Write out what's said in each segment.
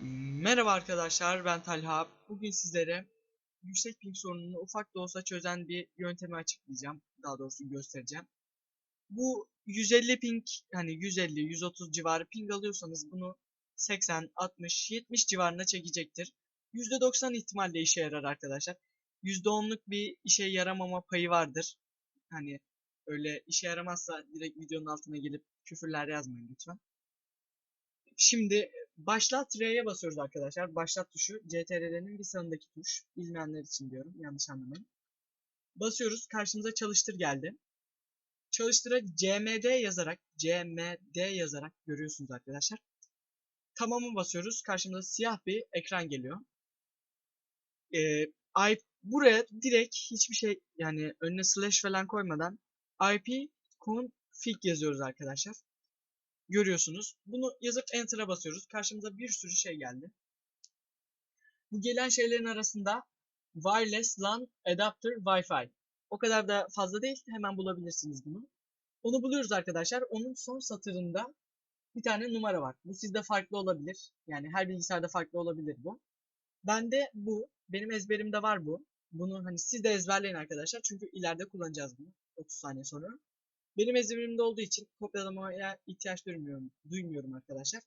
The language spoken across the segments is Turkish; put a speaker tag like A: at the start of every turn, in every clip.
A: Merhaba arkadaşlar ben Talha. Bugün sizlere yüksek ping sorununu ufak da olsa çözen bir yöntemi açıklayacağım. Daha doğrusu göstereceğim. Bu 150 ping hani 150 130 civarı ping alıyorsanız bunu 80 60 70 civarına çekecektir. %90 ihtimalle işe yarar arkadaşlar. %10'luk bir işe yaramama payı vardır. Hani öyle işe yaramazsa direkt videonun altına gelip küfürler yazmayın lütfen. Şimdi başlat R'ye basıyoruz arkadaşlar. Başlat tuşu CTRL'nin bir sağındaki tuş. Bilmeyenler için diyorum. Yanlış anlamayın. Basıyoruz. Karşımıza çalıştır geldi. Çalıştıra CMD yazarak CMD yazarak görüyorsunuz arkadaşlar. Tamamı basıyoruz. Karşımıza siyah bir ekran geliyor. Ee, IP, buraya direkt hiçbir şey yani önüne slash falan koymadan IP config yazıyoruz arkadaşlar görüyorsunuz. Bunu yazıp Enter'a basıyoruz. Karşımıza bir sürü şey geldi. Bu gelen şeylerin arasında Wireless LAN Adapter Wi-Fi. O kadar da fazla değil. Hemen bulabilirsiniz bunu. Onu buluyoruz arkadaşlar. Onun son satırında bir tane numara var. Bu sizde farklı olabilir. Yani her bilgisayarda farklı olabilir bu. Bende bu. Benim ezberimde var bu. Bunu hani siz de ezberleyin arkadaşlar. Çünkü ileride kullanacağız bunu. 30 saniye sonra. Benim ezberimde olduğu için kopyalamaya ihtiyaç duymuyorum, duymuyorum arkadaşlar.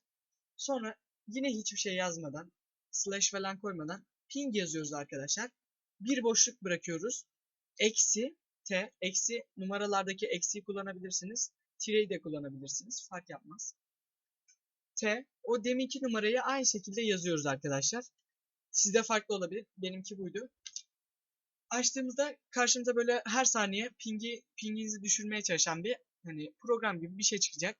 A: Sonra yine hiçbir şey yazmadan, slash falan koymadan ping yazıyoruz arkadaşlar. Bir boşluk bırakıyoruz. Eksi t, eksi numaralardaki eksiyi kullanabilirsiniz. Tireyi de kullanabilirsiniz. Fark yapmaz. T, o deminki numarayı aynı şekilde yazıyoruz arkadaşlar. Sizde farklı olabilir. Benimki buydu açtığımızda karşımıza böyle her saniye pingi pinginizi düşürmeye çalışan bir hani program gibi bir şey çıkacak.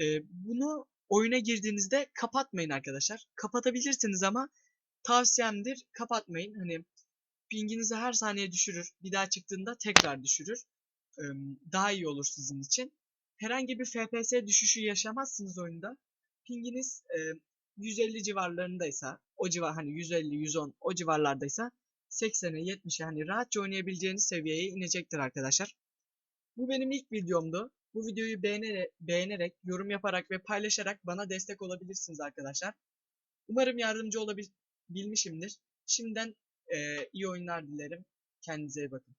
A: Ee, bunu oyuna girdiğinizde kapatmayın arkadaşlar. Kapatabilirsiniz ama tavsiyemdir kapatmayın. Hani pinginizi her saniye düşürür. Bir daha çıktığında tekrar düşürür. Ee, daha iyi olur sizin için. Herhangi bir FPS düşüşü yaşamazsınız oyunda. Pinginiz e, 150 civarlarındaysa, o civar hani 150, 110 o civarlardaysa 80'e 70'e hani rahatça oynayabileceğiniz seviyeye inecektir arkadaşlar. Bu benim ilk videomdu. Bu videoyu beğenerek, beğenerek, yorum yaparak ve paylaşarak bana destek olabilirsiniz arkadaşlar. Umarım yardımcı olabilmişimdir. Şimdiden e, iyi oyunlar dilerim. Kendinize iyi bakın.